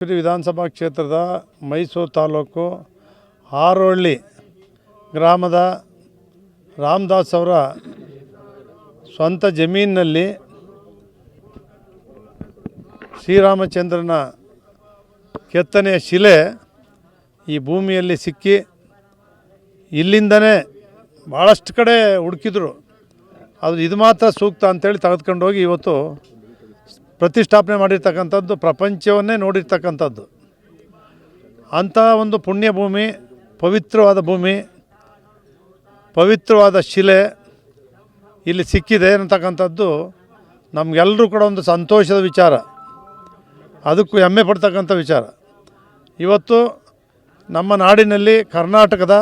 ವಿಧಾನಸಭಾ ಕ್ಷೇತ್ರದ ಮೈಸೂರು ತಾಲೂಕು ಆರೋಳ್ಳಿ ಗ್ರಾಮದ ರಾಮದಾಸ್ ಅವರ ಸ್ವಂತ ಜಮೀನಿನಲ್ಲಿ ಶ್ರೀರಾಮಚಂದ್ರನ ಕೆತ್ತನೆಯ ಶಿಲೆ ಈ ಭೂಮಿಯಲ್ಲಿ ಸಿಕ್ಕಿ ಇಲ್ಲಿಂದನೇ ಭಾಳಷ್ಟು ಕಡೆ ಹುಡುಕಿದ್ರು. ಅದು ಇದು ಮಾತ್ರ ಸೂಕ್ತ ಅಂತೇಳಿ ತೆಗೆದುಕೊಂಡೋಗಿ ಇವತ್ತು ಪ್ರತಿಷ್ಠಾಪನೆ ಮಾಡಿರ್ತಕ್ಕಂಥದ್ದು, ಪ್ರಪಂಚವನ್ನೇ ನೋಡಿರ್ತಕ್ಕಂಥದ್ದು. ಅಂಥ ಒಂದು ಪುಣ್ಯ ಭೂಮಿ ಪವಿತ್ರವಾದ ಭೂಮಿ, ಪವಿತ್ರವಾದ ಶಿಲೆ ಇಲ್ಲಿ ಸಿಕ್ಕಿದೆ ಅಂತಕ್ಕಂಥದ್ದು ನಮಗೆಲ್ಲರೂ ಕೂಡ ಒಂದು ಸಂತೋಷದ ವಿಚಾರ. ಅದಕ್ಕೂ ಹೆಮ್ಮೆ ಪಡ್ತಕ್ಕಂಥ ವಿಚಾರ. ಇವತ್ತು ನಮ್ಮ ನಾಡಿನಲ್ಲಿ ಕರ್ನಾಟಕದ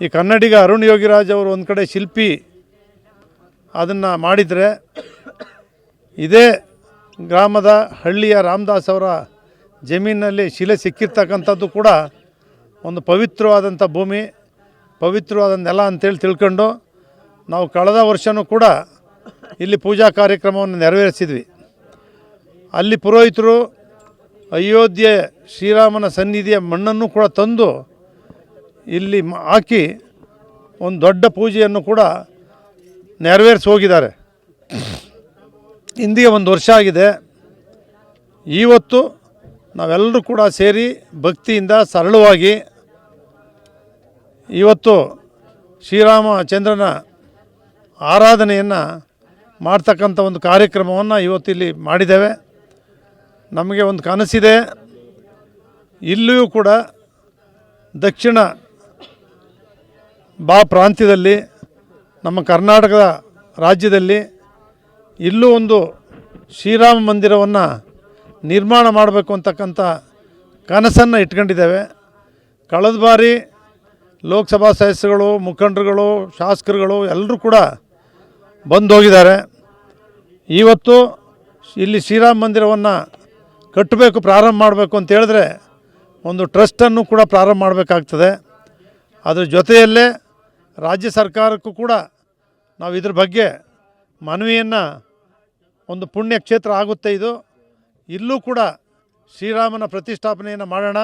ಈ ಕನ್ನಡಿಗ ಅರುಣ್ ಯೋಗಿರಾಜ್ ಅವರು ಒಂದು ಕಡೆ ಶಿಲ್ಪಿ ಅದನ್ನು ಮಾಡಿದರೆ ಇದೇ ಗ್ರಾಮದ ಹಳ್ಳಿಯ ರಾಮದಾಸ್ ಅವರ ಜಮೀನಿನಲ್ಲಿ ಶಿಲೆ ಸಿಕ್ಕಿರ್ತಕ್ಕಂಥದ್ದು ಕೂಡ ಒಂದು ಪವಿತ್ರವಾದಂಥ ಭೂಮಿ, ಪವಿತ್ರವಾದ ನೆಲ ಅಂತೇಳಿ ತಿಳ್ಕೊಂಡು ನಾವು ಕಳೆದ ವರ್ಷವೂ ಕೂಡ ಇಲ್ಲಿ ಪೂಜಾ ಕಾರ್ಯಕ್ರಮವನ್ನು ನೆರವೇರಿಸಿದ್ವಿ. ಅಲ್ಲಿ ಪುರೋಹಿತರು ಅಯೋಧ್ಯೆ ಶ್ರೀರಾಮನ ಸನ್ನಿಧಿಯ ಮಣ್ಣನ್ನು ಕೂಡ ತಂದು ಇಲ್ಲಿ ಹಾಕಿ ಒಂದು ದೊಡ್ಡ ಪೂಜೆಯನ್ನು ಕೂಡ ನೆರವೇರಿಸಿ ಹೋಗಿದ್ದಾರೆ. ಇಂದಿಗೆ ಒಂದು ವರ್ಷ ಆಗಿದೆ. ಇವತ್ತು ನಾವೆಲ್ಲರೂ ಕೂಡ ಸೇರಿ ಭಕ್ತಿಯಿಂದ ಸರಳವಾಗಿ ಇವತ್ತು ಶ್ರೀರಾಮಚಂದ್ರನ ಆರಾಧನೆಯನ್ನು ಮಾಡ್ತಕ್ಕಂಥ ಒಂದು ಕಾರ್ಯಕ್ರಮವನ್ನು ಇವತ್ತು ಇಲ್ಲಿ ಮಾಡಿದ್ದೇವೆ. ನಮಗೆ ಒಂದು ಕನಸಿದೆ. ಇಲ್ಲಿಯೂ ಕೂಡ ದಕ್ಷಿಣ ಬಾ ಪ್ರಾಂತ್ಯದಲ್ಲಿ, ನಮ್ಮ ಕರ್ನಾಟಕದ ರಾಜ್ಯದಲ್ಲಿ ಇಲ್ಲೂ ಒಂದು ಶ್ರೀರಾಮ ಮಂದಿರವನ್ನು ನಿರ್ಮಾಣ ಮಾಡಬೇಕು ಅಂತಕ್ಕಂಥ ಕನಸನ್ನು ಇಟ್ಕೊಂಡಿದ್ದೇವೆ. ಕಳೆದ ಬಾರಿ ಲೋಕಸಭಾ ಸದಸ್ಯರುಗಳು, ಮುಖಂಡರುಗಳು, ಶಾಸಕರುಗಳು ಎಲ್ಲರೂ ಕೂಡ ಬಂದು ಹೋಗಿದ್ದಾರೆ ಇವತ್ತು ಇಲ್ಲಿ ಶ್ರೀರಾಮ ಮಂದಿರವನ್ನು ಕಟ್ಟಬೇಕು, ಪ್ರಾರಂಭ ಮಾಡಬೇಕು ಅಂತ ಹೇಳಿದ್ರೆ ಒಂದು ಟ್ರಸ್ಟನ್ನು ಕೂಡ ಪ್ರಾರಂಭ ಮಾಡಬೇಕಾಗ್ತದೆ. ಅದರ ಜೊತೆಯಲ್ಲೇ ರಾಜ್ಯ ಸರ್ಕಾರಕ್ಕೂ ಕೂಡ ನಾವು ಇದ್ರ ಬಗ್ಗೆ ಮನವಿಯನ್ನು ಒಂದು ಪುಣ್ಯ ಕ್ಷೇತ್ರ ಆಗುತ್ತೆ ಇದು. ಇಲ್ಲೂ ಕೂಡ ಶ್ರೀರಾಮನ ಪ್ರತಿಷ್ಠಾಪನೆಯನ್ನು ಮಾಡೋಣ.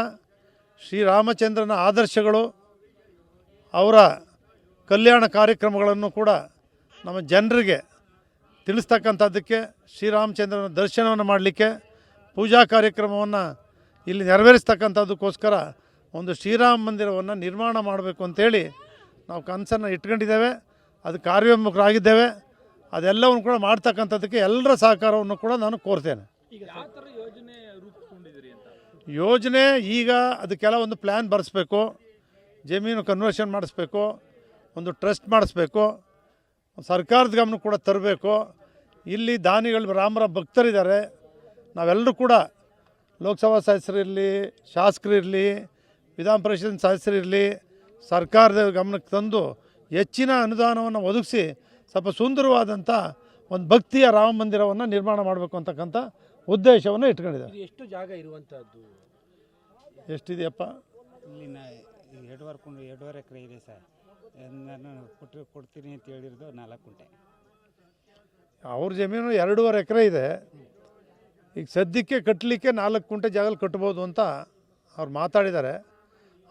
ಶ್ರೀರಾಮಚಂದ್ರನ ಆದರ್ಶಗಳು, ಅವರ ಕಲ್ಯಾಣ ಕಾರ್ಯಕ್ರಮಗಳನ್ನು ಕೂಡ ನಮ್ಮ ಜನರಿಗೆ ತಿಳಿಸ್ತಕ್ಕಂಥದ್ದಕ್ಕೆ, ಶ್ರೀರಾಮಚಂದ್ರನ ದರ್ಶನವನ್ನು ಮಾಡಲಿಕ್ಕೆ, ಪೂಜಾ ಕಾರ್ಯಕ್ರಮವನ್ನು ಇಲ್ಲಿ ನೆರವೇರಿಸ್ತಕ್ಕಂಥದ್ದಕ್ಕೋಸ್ಕರ ಒಂದು ಶ್ರೀರಾಮ ಮಂದಿರವನ್ನು ನಿರ್ಮಾಣ ಮಾಡಬೇಕು ಅಂತೇಳಿ ನಾವು ಕನಸನ್ನು ಇಟ್ಕೊಂಡಿದ್ದೇವೆ. ಅದು ಕಾರ್ಯೋನ್ಮುಖರಾಗಿದ್ದೇವೆ. ಅದೆಲ್ಲವನ್ನು ಕೂಡ ಮಾಡ್ತಕ್ಕಂಥದ್ದಕ್ಕೆ ಎಲ್ಲರ ಸಹಕಾರವನ್ನು ಕೂಡ ನಾನು ಕೋರ್ತೇನೆ. ಯೋಜನೆ ರೂಪಿಸ್ಕೊಂಡಿದ್ದೀರಿ ಅಂತ? ಯೋಜನೆ ಈಗ ಅದಕ್ಕೆಲ್ಲ ಒಂದು ಪ್ಲ್ಯಾನ್ ಬರೆಸ್ಬೇಕು ಜಮೀನು ಕನ್ವರ್ಷನ್ ಮಾಡಿಸ್ಬೇಕು ಒಂದು ಟ್ರಸ್ಟ್ ಮಾಡಿಸ್ಬೇಕು ಸರ್ಕಾರದ ಗಮನ ಕೂಡ ತರಬೇಕು. ಇಲ್ಲಿ ದಾನಿಗಳು ರಾಮರ ಭಕ್ತರಿದ್ದಾರೆ. ನಾವೆಲ್ಲರೂ ಕೂಡ ಲೋಕಸಭಾ ಸದಸ್ಯರಿರಲಿ ಶಾಸಕರಿರಲಿ ವಿಧಾನ ಪರಿಷತ್ ಸದಸ್ಯರಿರಲಿ ಸರ್ಕಾರದ ಗಮನಕ್ಕೆ ತಂದು ಹೆಚ್ಚಿನ ಅನುದಾನವನ್ನು ಒದಗಿಸಿ ಸ್ವಲ್ಪ ಸುಂದರವಾದಂಥ ಒಂದು ಭಕ್ತಿಯ ರಾಮ ಮಂದಿರವನ್ನು ನಿರ್ಮಾಣ ಮಾಡಬೇಕು ಅಂತಕ್ಕಂಥ ಉದ್ದೇಶವನ್ನು ಇಟ್ಕೊಂಡಿದ್ದಾರೆ. ಎಷ್ಟು ಜಾಗ ಇರುವಂಥದ್ದು ಎಷ್ಟಿದೆಯಪ್ಪ? ಇಲ್ಲಿನ ಎರಡುವರೆ ಕುಂಟೆ ಎರಡೂವರೆ ಎಕರೆ ಇದೆ ಸರ್. ನಾನು ಕೊಡ್ತೀನಿ ಅಂತ ಹೇಳಿರೋದು ನಾಲ್ಕು ಕುಂಟೆ. ಅವ್ರ ಜಮೀನು ಎರಡೂವರೆ ಎಕರೆ ಇದೆ. ಈಗ ಸದ್ಯಕ್ಕೆ ಕಟ್ಟಲಿಕ್ಕೆ ನಾಲ್ಕು ಕುಂಟೆ ಜಾಗದಲ್ಲಿ ಕಟ್ಬೋದು ಅಂತ ಅವ್ರು ಮಾತಾಡಿದ್ದಾರೆ.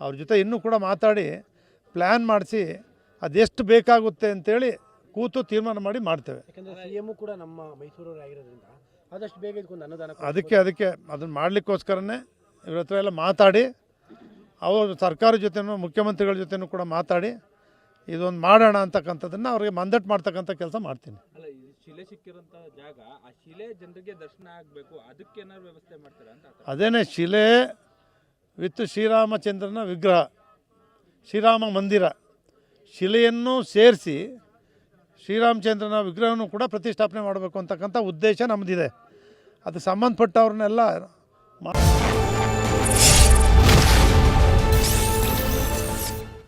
ಅವ್ರ ಜೊತೆ ಇನ್ನೂ ಕೂಡ ಮಾತಾಡಿ ಪ್ಲ್ಯಾನ್ ಮಾಡಿಸಿ ಅದೆಷ್ಟು ಬೇಕಾಗುತ್ತೆ ಅಂತೇಳಿ ಕೂತು ತೀರ್ಮಾನ ಮಾಡಿ ಮಾಡ್ತೇವೆ. ಯಾಕಂದ್ರೆ ಕೂಡ ನಮ್ಮ ಮೈಸೂರವ್ರು ಆಗಿರೋದ್ರಿಂದ ಆದಷ್ಟು ಬೇಗ ಇದಕ್ಕೊಂದು ಅನುದಾನ ಅದಕ್ಕೆ ಅದಕ್ಕೆ ಅದನ್ನು ಮಾಡಲಿಕ್ಕೋಸ್ಕರನೇ ಇವ್ರ ಹತ್ರ ಎಲ್ಲ ಮಾತಾಡಿ ಅವರು ಸರ್ಕಾರ ಜೊತೆನೂ ಮುಖ್ಯಮಂತ್ರಿಗಳ ಜೊತೆನೂ ಕೂಡ ಮಾತಾಡಿ ಇದೊಂದು ಮಾಡೋಣ ಅಂತಕ್ಕಂಥದ್ದನ್ನು ಅವ್ರಿಗೆ ಮಂದಟ್ ಮಾಡ್ತಕ್ಕಂಥ ಕೆಲಸ ಮಾಡ್ತೀನಿ. ಅಲ್ಲ ಈ ಶಿಲೆ ಸಿಕ್ಕಿರೋಂಥ ಜಾಗ ಆ ಶಿಲೆ ಜನರಿಗೆ ದರ್ಶನ ಆಗಬೇಕು ಅದಕ್ಕೆ ಏನಾದ್ರು ವ್ಯವಸ್ಥೆ ಮಾಡ್ತಾರೆ ಅಂತ ಅದೇನೇ ಶಿಲೆ ವಿತ್ ಶ್ರೀರಾಮಚಂದ್ರನ ವಿಗ್ರಹ ಶ್ರೀರಾಮ ಮಂದಿರ ಶಿಲೆಯನ್ನು ಸೇರಿಸಿ ಶ್ರೀರಾಮಚಂದ್ರನ ವಿಗ್ರಹವನ್ನು ಕೂಡ ಪ್ರತಿಷ್ಠಾಪನೆ ಮಾಡಬೇಕು ಅಂತಕ್ಕಂಥ ಉದ್ದೇಶ ನಮ್ಮದಿದೆ ಅದು ಸಂಬಂಧಪಟ್ಟವ್ರನ್ನೆಲ್ಲ ಮಾ